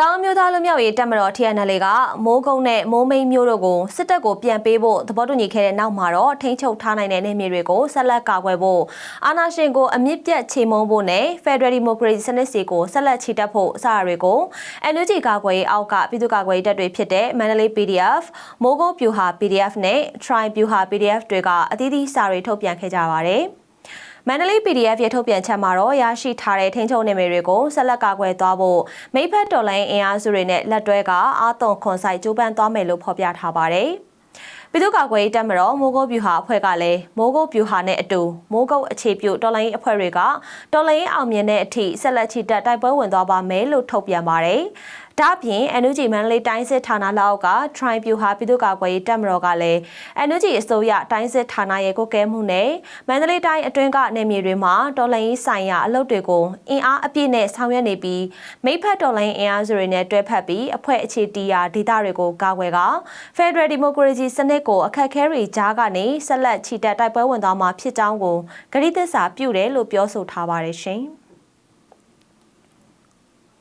တောင်မျိုးသားလူမျိုးရေးတပ်မတော် TNL ကမိုးကုတ်နဲ့မိုးမိန်မျိုးတို့ကိုစစ်တပ်ကိုပြန်ပေးဖို့သဘောတူညီခဲ့တဲ့နောက်မှာတော့ထိန်းချုပ်ထားနိုင်တဲ့နေမြေတွေကိုဆက်လက်ကာကွယ်ဖို့အာဏာရှင်ကိုအမြင့်ပြတ်ချေမှုန်းဖို့နဲ့ Federal Democracy စနစ်စီကိုဆက်လက်ချီတက်ဖို့အစအရာတွေကို NUG ကာကွယ်ရေးအောက်ကပြည်သူ့ကာကွယ်ရေးတပ်တွေဖြစ်တဲ့မန္တလေး PDF မိုးကုတ်ပြူဟာ PDF နဲ့ Tri ပြူဟာ PDF တွေကအသီးသီးစာတွေထုတ်ပြန်ခဲ့ကြပါတယ်။ မန္တလေး PDF ရဲ့ထုတ်ပြန်ချက်မှာတော့ရရှိထားတဲ့ထိန်းချုပ်နေမြေတွေကိုဆက်လက်ကာကွယ်သွားဖို့မိဖက်တော်လိုင်းအင်အားစုတွေနဲ့လက်တွဲကအာသွန်ခွန်ဆိုင်ကြိုးပမ်းသွားမယ်လို့ဖော်ပြထားပါတယ်။ ပြည်သူ့ကာကွယ်ရေးတပ်မတော်မိုးကုတ်ပြူဟာအဖွဲ့ကလည်းမိုးကုတ်ပြူဟာနဲ့အတူမိုးကုတ်အခြေပြုတော်လိုင်းအဖွဲ့တွေကတော်လိုင်းအောင်မြင်တဲ့အထိဆက်လက်ချီတက်တိုက်ပွဲဝင်သွားပါမယ်လို့ထုတ်ပြန်ပါတယ်။ဒါ့ပြင် NUG မန္တလေးတိုင်းစစ်ဌာနလက်အောက်က Tri ပြူဟာပြည်သူ့ကာကွယ်ရေးတပ်မတော်ကလည်း NUG အစိုးရတိုင်းစစ်ဌာနရဲ့ကိုကဲမှုနဲ့မန္တလေးတိုင်းအတွင်းကနေမြေတွေမှာတော်လှန်ရေးဆိုင်ရာအလုပ်တွေကိုအင်အားအပြည့်နဲ့ဆောင်ရွက်နေပြီးမိဖက်တော်လှန်ရေးအင်အားစုတွေနဲ့တွဲဖက်ပြီးအဖွဲ့အခြေတီးရာဒေသတွေကိုကာကွယ်က Federal Democracy စနစ်ကိုအခက်ခဲတွေကြားကနေဆက်လက်ချီတက်တိုက်ပွဲဝင်သွားမှာဖြစ်ကြောင်းကိုဂရိသစ္စာပြုတယ်လို့ပြောဆိုထားပါတယ်ရှင်။